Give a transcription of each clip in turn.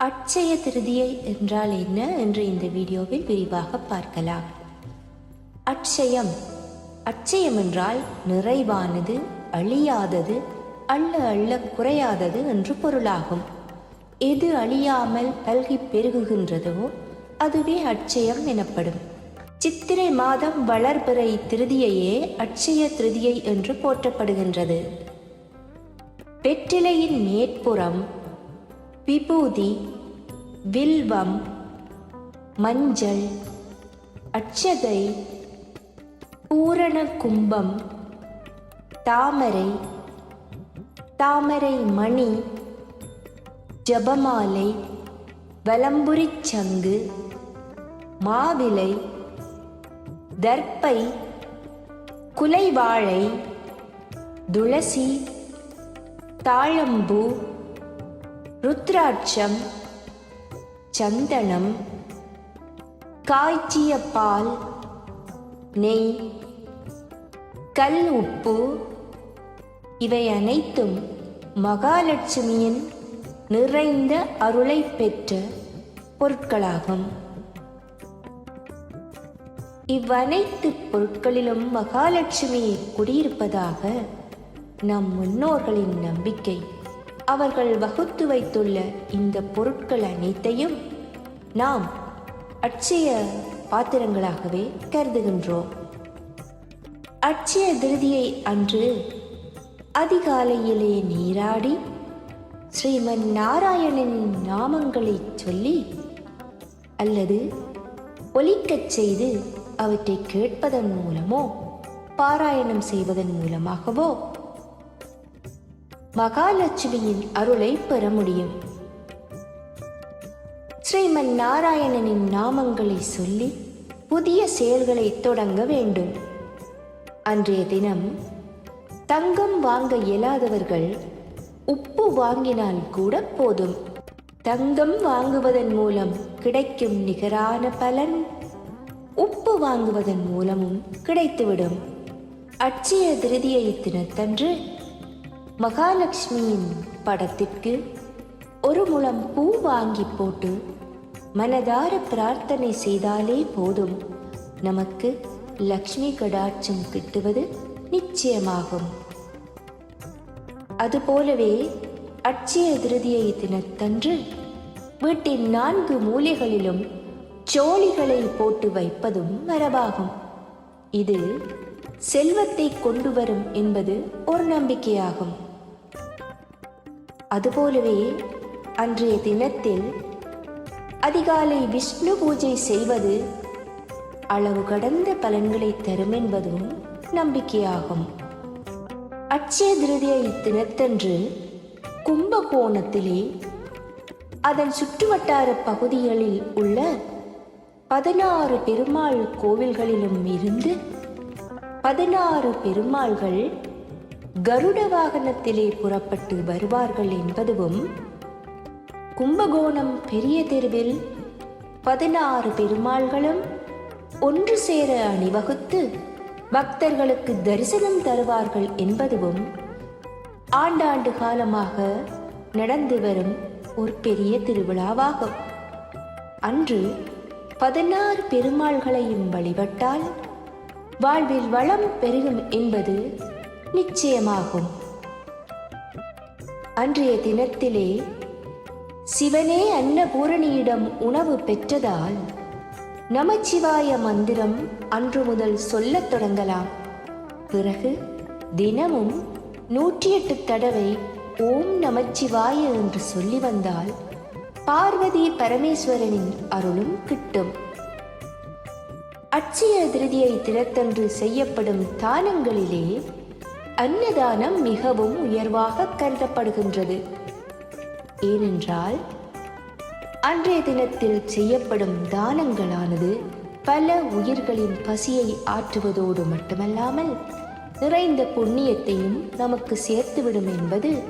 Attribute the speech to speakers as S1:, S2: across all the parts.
S1: அட்சய திருதியை என்றால் என்ன என்று இந்த வீடியோவில் விரிவாக பார்க்கலாம். அட்சயம் அட்சயம் என்றால் நிறைவானது அழியாதது அள்ள அள்ள குறையாதது என்று பொருளாகும். எது அழியாமல் பல்கி பெருகுகின்றதோ அதுவே அட்சயம் எனப்படும். சித்திரை மாதம் வளர்பிறை திருதியையே அட்சய திருதியை என்று போற்றப்படுகின்றது. வெற்றிலையின் மேற்புறம் விபூதி வில்வம் மஞ்சள் அட்சதை பூரண கும்பம் தாமரை தாமரை மணி ஜபமாலை வலம்புரிச் சங்கு மாவிலை தர்ப்பை குலைவாழை துளசி தாழம்பூ ருத்ராட்சம் சந்தனம் காய்ச்சிய பால் நெய் கல் உப்பு இவை அனைத்தும் மகாலட்சுமியின் நிறைந்த அருளை பெற்ற பொருட்களாகும். இவ்வனைத்து பொருட்களிலும் மகாலட்சுமியை குடியிருப்பதாக நம் முன்னோர்களின் நம்பிக்கை. அவர்கள் வகுத்து வைத்துள்ள இந்த பொருட்கள் அனைத்தையும் நாம் அட்சய பாத்திரங்களாகவே கருதுகின்றோம். அட்சய திருதியை அன்று அதிகாலையிலே நீராடி ஸ்ரீமன் நாராயணனின் நாமங்களை சொல்லி அல்லது ஒலிக்கச் செய்து அவற்றை கேட்பதன் மூலமோ பாராயணம் செய்வதன் மூலமாகவோ மகாலட்சுமியின் அருளை பெற முடியும். ஸ்ரீமன் நாராயணனின் நாமங்களை சொல்லி புதிய செயல்களை தொடங்க வேண்டும். அன்றைய தினம் தங்கம் வாங்க இயலாதவர்கள் உப்பு வாங்கினால் கூட போதும். தங்கம் வாங்குவதன் மூலம் கிடைக்கும் நிகரான பலன் உப்பு வாங்குவதன் மூலமும் கிடைத்துவிடும். அட்சய திருதியை தினத்தன்று மகாலட்சுமியின் படத்திற்கு ஒரு முழம் பூ வாங்கி போட்டு மனதார பிரார்த்தனை செய்தாலே போதும். நமக்கு லக்ஷ்மி கடாட்சம் கிட்டுவது நிச்சயமாகும். அதுபோலவே அட்சய திருதியை தினத்தன்று வீட்டின் நான்கு மூலைகளிலும் சோழிகளை போட்டு வைப்பதும் மரபாகும். இது செல்வத்தை கொண்டு வரும் என்பது ஒரு நம்பிக்கையாகும். அதுபோலவே அன்றைய தினத்தில் அதிகாலை விஷ்ணு பூஜை செய்வது அளவு கடந்த பலன்களை தரும் என்பதும் நம்பிக்கையாகும். அட்சய திருதிய இத்தினத்தன்று கும்பகோணத்திலே அதன் சுற்றுவட்டார பகுதிகளில் உள்ள பதினாறு பெருமாள் கோவில்களிலும் இருந்து பதினாறு பெருமாள்கள் கருட வாகனத்திலே புறப்பட்டு வருவார்கள் என்பதுவும் கும்பகோணம் பெரிய தெருவில் பதினாறு பெருமாள்களும் ஒன்று சேர அணிவகுத்து பக்தர்களுக்கு தரிசனம் தருவார்கள் என்பதுவும் ஆண்டாண்டு காலமாக நடந்து வரும் ஒரு பெரிய திருவிழாவாகும். அன்று பதினாறு பெருமாள்களையும் வழிபட்டால் வாழ்வில் வளம் பெருகும் என்பது நிச்சயமாகும். அன்றைய தினத்திலே சிவனே அன்னபூரணியிடம் உணவு பெற்றதால் நமச்சிவாய மந்திரம் அன்று முதல் சொல்லத் தொடங்கலாம். பிறகு தினமும் நூற்றி எட்டு தடவை ஓம் நமச்சிவாய என்று சொல்லி வந்தால் பார்வதி பரமேஸ்வரனின் அருளும் கிட்டும். அட்சய திருதியை தினத்தன்று செய்யப்படும் தானங்களிலே அன்னதானம் மிகவும் உயர்வாக கருதப்படுகின்றது. ஏனென்றால் அன்றைய தினத்தில் செய்யப்படும் தானங்களானது பல உயிர்களின் பசியை ஆற்றுவதோடு மட்டுமல்லாமல் நிறைந்த புண்ணியத்தையும் நமக்கு சேர்த்துவிடும் என்பது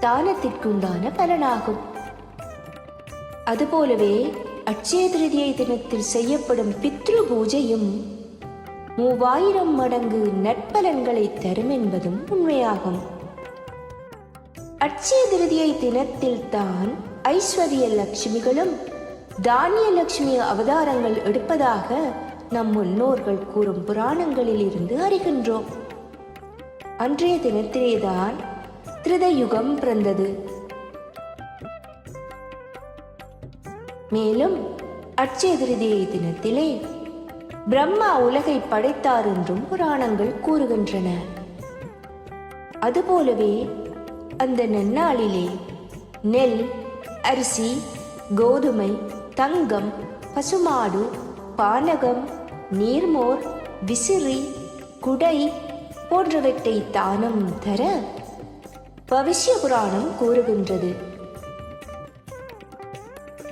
S1: தானத்திற்குண்டான பலனாகும். அதுபோலவே அட்சய திருதியை தினத்தில் செய்யப்படும் பித்ரு பூஜையும் மூவாயிரம் மடங்கு நற்பலன்களை தரும் என்பதும் உண்மையாகும். அட்சய திருதியை தினத்தில் தான் ஐஸ்வர்ய லட்சுமிகளும் தானிய லட்சுமி அவதாரங்கள் எடுப்பதாக நம் முன்னோர்கள் கூறும் புராணங்களில் இருந்து அறிகின்றோம். அன்றைய தினத்திலேதான் திருதயுகம் பிறந்தது. மேலும் அட்சய திருதியை தினத்திலே பிரம்மா உலகை படைத்தார் என்றும் புராணங்கள் கூறுகின்றன. அதுபோலவே அந்த நன்னாளிலே நெல் அரிசி கோதுமை தங்கம் பசுமாடு பானகம் நீர்மோர் விசிறி குடை போன்றவற்றை தானம் தர பவிஷ்ய புராணம் கூறுகின்றது.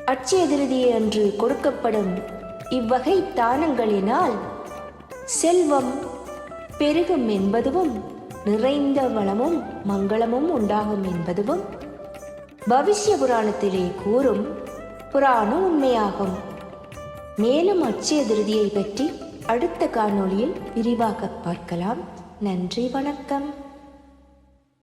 S1: அட்சய திருதியை அன்று கொடுக்கப்படும் இவ்வகை தானங்களினால் செல்வம் பெருகும் என்பதுவும் நிறைந்த வளமும் மங்களமும் உண்டாகும் என்பதுவும் பவிஷ்ய புராணத்திலே கூறும் புராணம் உண்மையாகும். மேலும் அச்சய திருதியை பற்றி அடுத்த காணொளியில் விரிவாக பார்க்கலாம். நன்றி வணக்கம்.